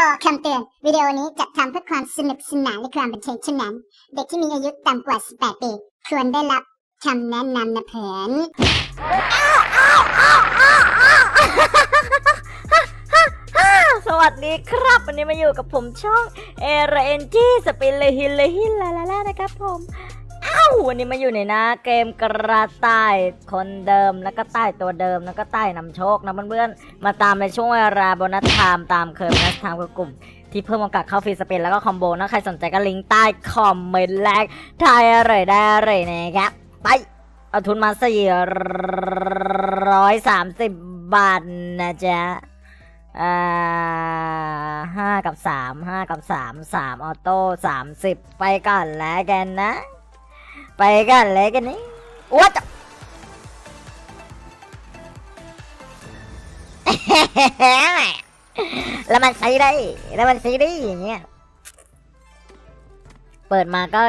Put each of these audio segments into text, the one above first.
ต่อคำเตือน วิดีโอนี้จัดทำเพื่อความสนุกสนานและความบันเทิงเท่านั้น เด็กที่มีอายุต่ำกว่า 18 ปี ควรได้รับคำแนะนำนะเพื่อนสวัสดีครับ วันนี้มาอยู่กับผมช่องเอเรนจีสปินเลยฮินเลยฮินลาลาลานะครับผม ววันนี้มาอยู่ในหน้าเกมกระต่ายคนเดิมแล้วก็ใต้ตัวเดิมแล้วก็ใต้นำโชคนะเพื่อนๆมาตามในช่วงเวลาโบนัสไทม์ตามเคยโบนัสไทม์กับกลุ่ม ที่เพิ่มโอกาสเข้าฟรีสเปนแล้วก็คอมโบนะใครสนใจก็ลิงก์ใต้คอมเมนต์แรกทายอะไรได้อะไรนะครับไปเอาทุนมาสี่ร้อยสามสิบบาทนะจ๊ะอ่าห้ากับสามห้ากับสามสามออโต้สามสิบไปก่อนแล้วกันนะ ก่อนแล้วกันนี่วัดแล้วมันซีได้แล้วมันซีได้อย่างเงี้ย เปิดมาก็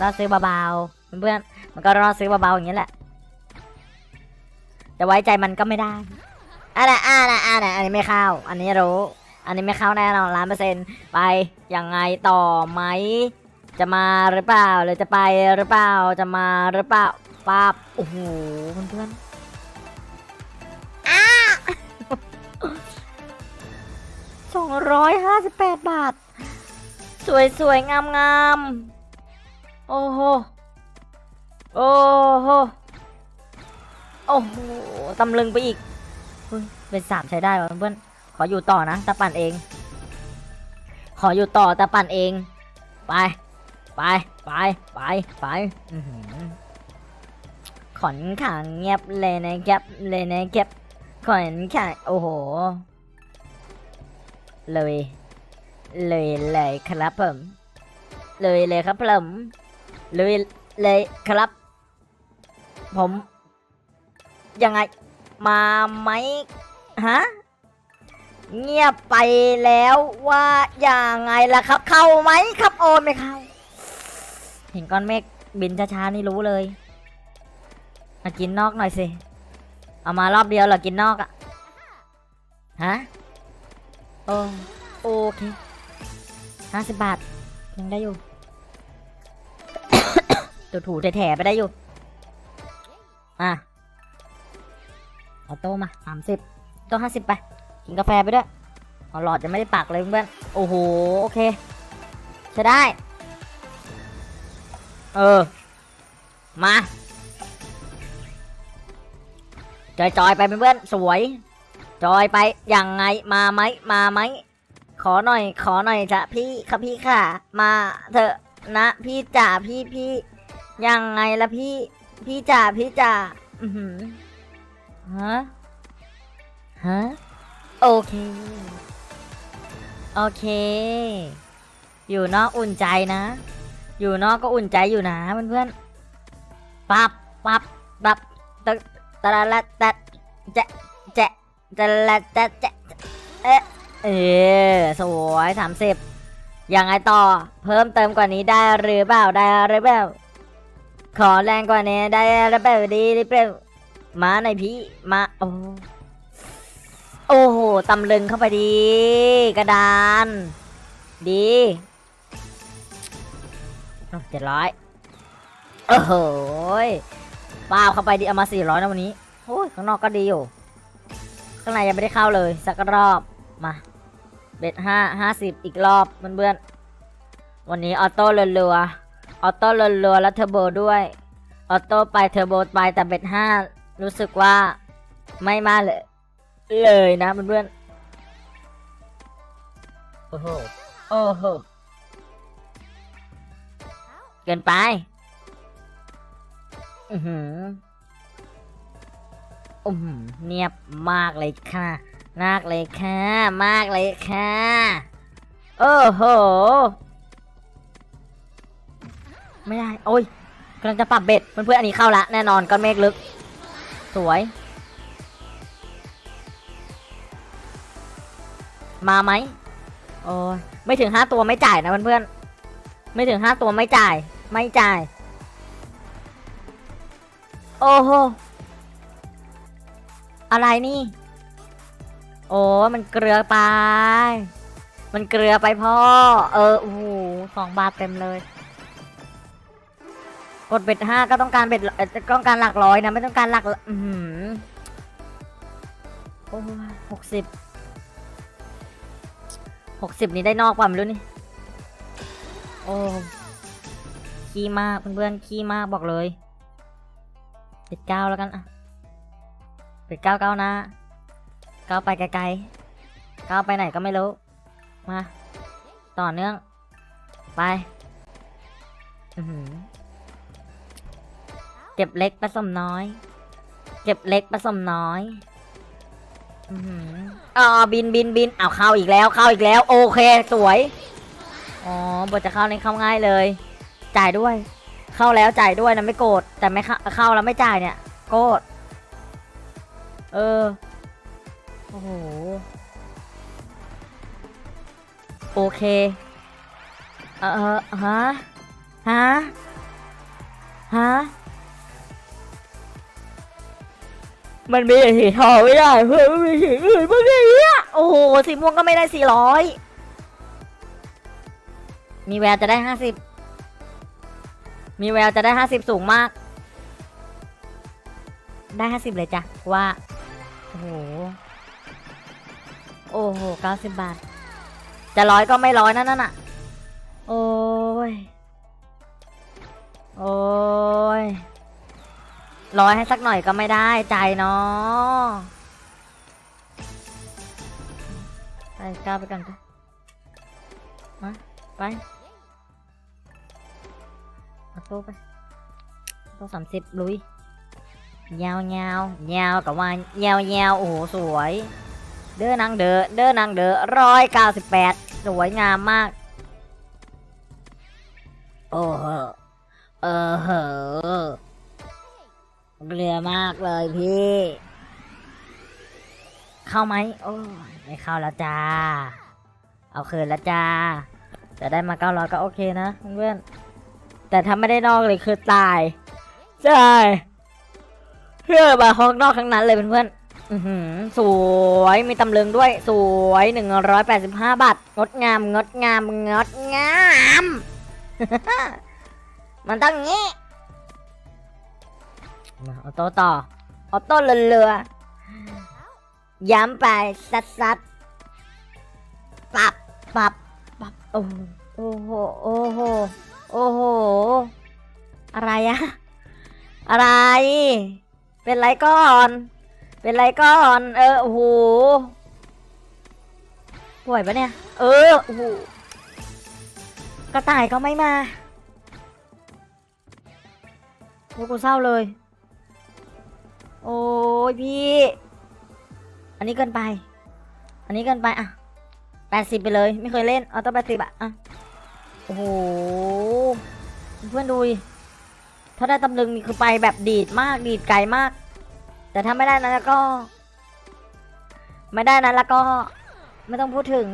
รอซื้อเบาๆเพื่อนๆมันก็รอซื้อเบาๆอย่างเงี้ยแหละ จะไว้ใจมันก็ไม่ได้อันนั้นอันนั้นอันนั้นอันนี้ไม่เข้า อันนี้รู้ อันนี้ไม่เข้าแน่นอนล้านเปอร์เซ็นต์ไปยังไงต่อไหม จะมาหรือเปล่าหรือจะไปหรือเปล่าจะมาหรือเปล่าป้าบโอ้โหเพื่อนๆสองร้อยห้าสิบแปดบาท สวยสวยงามงามๆโอ้โหโอ้โหโอ้โหตำลึงไปอีกเฮ้ยเป็นสามใช้ได้วะเพื่อนขออยู่ต่อนะตาปั่นเอง ขออยู่ต่อตาปั่นเอง ไป ไปไปไปไปอื้อหือขอนขังเงียบเลยนะแกบเลยนะแกบขอนขังโอ้โห เลย เลยเลยครับผมเลยเลยครับผมเลยเลยครับ ผม ยังไง มาไหมฮะเงียบไปแล้วว่าอย่างไงล่ะครับ เข้าไหมครับโอนไม่เข้า เห็นก้อนเมฆบินช้าๆนี่รู้เลยมากินนอกหน่อยสิ เอามารอบเดียวเหรอกินนอกอะฮะโอโอเคห้าสิบบาท ยังได้อยู่ตัวถูแถๆไปได้อยู่ อะออโต้มาสามสิบโต้ห้าสิบไป กินกาแฟไปด้วยเอาหลอดจะไม่ได้ปักเลยเพื่อน โอ้โห โอเค ใช้ได้ เออ มาจอยจอยไปเพื่อนๆสวย จอยไปยังไงมาไหมมาไหมขอหน่อย ขอหน่อยจ้ะพี่ค่ะพี่ค่ะ มาเถอะนะพี่จ๋าพี่พี่ยังไงละพี่ พี่จ๋าพี่จ๋าอือหือฮะฮะโอเค โอเค อยู่นอกอุ่นใจนะ อยู่นอกก็อุ่นใจอยู่นะเพื่อนๆปับปับปับตะตะละละตะจะจะตะละตะจะเอ๊ะเออสวยสามสิบยังไงต่อ เพิ่มเติมกว่านี้ได้หรือเปล่าได้หรือเปล่าขอแรงกว่านี้ได้หรือเปล่าดีหรือเปล่ามาหน่อยพี่มาโอ้โอ้โหตำลึงเข้าไปดี กระดาน ดี เจ็ดร้อยโอ้โหยป้าวเข้าไปดีเอามาสี่ร้อยนะวันนี้โอ้ยข้างนอกก็ดีอยู่ ข้างในยังไม่ได้เข้าเลย สักรอบมาเบ็ดห้าห้าสิบอีกรอบเพื่อนๆวันนี้ออโต้เรือๆออโต้เรือๆแล้วเทอร์โบด้วยออโต้ไปเทอร์โบไปแต่เบ็ดห้ารู้สึกว่าไม่มาเลย เลยนะเพื่อนๆโอ้โหโอ้โห เกินไป อือหืออือหือเนียบมากเลยค่ะ มากเลยค่ะ มากเลยค่ะ โอ้โห ไม่ได้ โอ้ยกำลังจะปรับเบ็ดเพื่อนๆอันนี้เข้าละแน่นอนก้อนเมฆลึก สวย มาไหมโอ้ยไม่ถึงห้าตัวไม่จ่ายนะเพื่อนๆไม่ถึงห้าตัวไม่จ่าย ไม่จ่าย โอ้โห อะไรนี่ โอ้มันเกลือไป มันเกลือไปพ่อ เออ โอ้โหสองบาทเต็มเลย กดเบ็ดห้าก็ต้องการเบ็ดต้องการหลักร้อยนะ ไม่ต้องการหลัก อือหือโอ้หกสิบหกสิบนี้ได้นอกป่ะไม่รู้นี่ โอ้ ขี้มากเพื่อนๆขี้มากบอกเลยเบ็ดเก้าแล้วกันอะเบ็ดเก้าเก้านะเก้าไปไกลๆเก้าไปไหนก็ไม่รู้ มา ต่อเนื่อง ไปเก็บเล็กผสมน้อย เก็บเล็กผสมน้อยอืออ๋อบินบินบินเอาเข้าอีกแล้วเข้าอีกแล้ว โอเค สวย อ๋อบทจะเข้าในเข้าง่ายเลย จ่ายด้วย เข้าแล้วจ่ายด้วยนะไม่โกรธแต่ไม่เข้าเข้าแล้วไม่จ่ายเนี่ยโกรธเออโอ้โหโอเค เออฮะฮะฮะมันมีแต่สีทองไม่ได้เพื่อนมันมีสีอื่นบ้างเนี่ยโอ้โหสีม่วงก็ไม่ได้สี่ร้อยมีแววจะได้ห้าสิบ มีแววจะได้ห้าสิบสูงมาก ได้ห้าสิบเลยจ้ะว่า โอ้โห โอ้โหเก้าสิบบาท จะร้อยก็ไม่ร้อยนั่นน่ะ โอ้ย โอ้ย ร้อยให้สักหน่อยก็ไม่ได้ใจเนาะไปก้าวไปกันจ้ะมาไป เอาโต้ไปโต้สามสิบลุยยาวยาวยาวกับว่ายาวยาวโอ้โหสวย เด้อนางเด้อเด้อนางเด้อร้อยเก้าสิบแปดสวยงามมาก โอ้โหเออเหอเกลือมากเลยพี่ เข้าไหมโอ้ไม่เข้าแล้วจ้า เอาคืนแล้วจ้าแต่ได้มาเก้าร้อยก็โอเคนะเพื่อน แต่ถ้าไม่ได้นอกเลยคือตายใช่เพื่อมาห้องนอกทั้งนั้นเลยเพื่อนๆสวยมีตำลึงด้วย สวยหนึ่งร้อยแปดสิบห้าบาท งดงาม งดงาม งดงาม มันต้องงี้มาออโต้ต่อออโต้เรือย้ำไปซัดซัดปับปับปับโอ้โหโอ้โห โอ้โหโอ้โห อะไรอะอะไร เป็นไรก่อน เป็นไรก่อน เออ โอ้โหป่วยปะเนี่ย เออ โอ้โห กระต่ายก็ไม่มาโอ้กูเศร้าเลย โอ้ยพี่ อันนี้เกินไป อันนี้เกินไปอะแปดสิบไปเลย ไม่เคยเล่น เอาต้องแปดสิบอะอะ โอ้โห เพื่อนดูถ้าได้ตำลึงนี่คือไปแบบดีดมากดีดไกลมาก แต่ถ้าไม่ได้นั้นแล้วก็ ไม่ได้นั้นแล้วก็ ไม่ต้องพูดถึง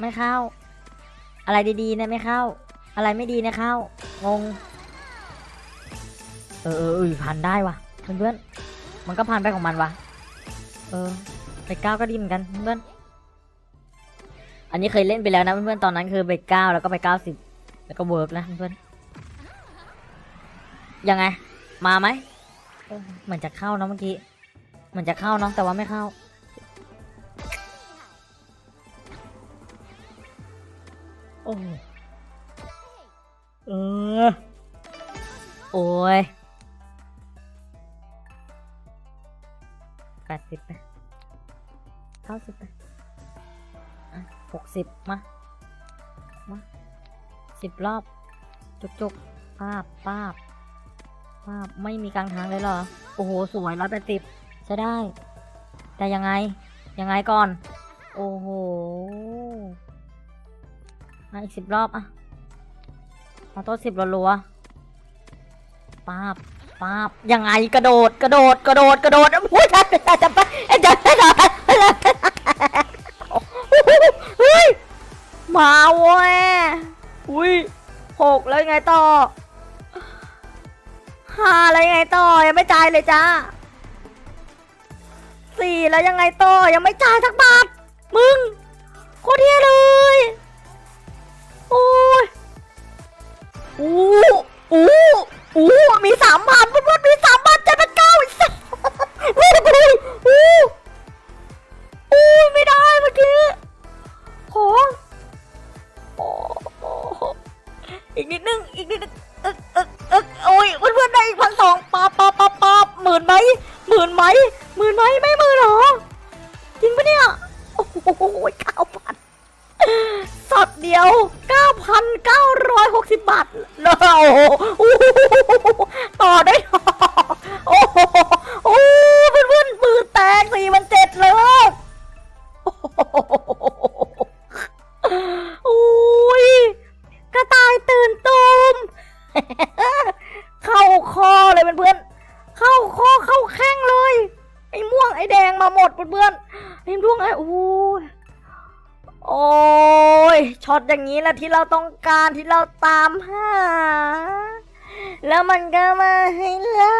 ไม่เข้า อะไรดีๆเนี่ยไม่เข้า อะไรไม่ดีเนี่ยเข้างง เออเออผ่านได้ว่ะเพื่อนๆมันก็ผ่านไปของมันว่ะเออเบรกเก้าก็ดีเหมือนกันเพื่อนๆ อันนี้เคยเล่นไปแล้วนะเพื่อนๆตอนนั้นคือเบรกเก้าแล้วก็ไปเก้าสิบแล้วก็เวิร์กนะเพื่อนๆยังไง มาไหมเออเหมือนจะเข้าเนอะเมื่อกี้เหมือนจะเข้าเนาะแต่ว่าไม่เข้าโอ้เออโอ้ยแปดสิบไปเก้าสิบไปอะ หกสิบมา มาสิบรอบ จุกจุกป้าบป้าบป้าบไม่มีกลางทางเลยเหรอ โอ้โห สวยร้อยแปดสิบใช้ได้ แต่ยังไง ยังไงก่อน โอ้โห มาอีกสิบรอบอะมาโต้สิบรัวๆป้าบป้าบยังไงกระโดด กระโดด กระโดด กระโดดโอ้ยจะจะจะไปจะจะ มาเว้ยอุ้ยหกแล้วยังไงต่อห้าแล้วยังไงต่อยังไม่จ่ายเลยจ้าสี่แล้วยังไงต่อยังไม่จ่ายสักบาทมึงโคตรเท่เลยโอ้ยอู้อู้อู้มีสามพันเพื่อน อีกนิดนึง อีกนิดนึงเอึกเอึกเอึกโอ้ยเพื่อนๆได้อีกพันสองปาปาปาปาหมื่นไหมหมื่นไหมหมื่นไหมไม่หมื่นหรอจริงปะเนี่ย โอ้โหเก้าพันสัตว์เดียว9,960บาทแล้วโอ้โห อ้ม่วงไอ้โอ้ยโอ้ยช็อตอย่างนี้แหละที่เราต้องการที่เราตามหา แล้วมันก็มาให้เรา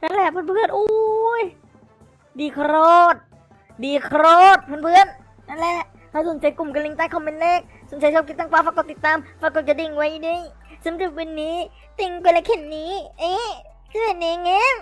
นั่นแหละเพื่อนๆโอ้ยดีโครดดีโครดเพื่อนๆนั่นแหละถ้าสนใจกลุ่มกันลิงก์ใต้คอมเมนต์เลขสนใจชอบคลิปตั้งปลาฝากกดติดตามฝากกดกระดิ่งไว้ด้วยสำหรับวันนี้ ติงไปละแค่นี้ เอ๊ะสวัสดีเงี้ย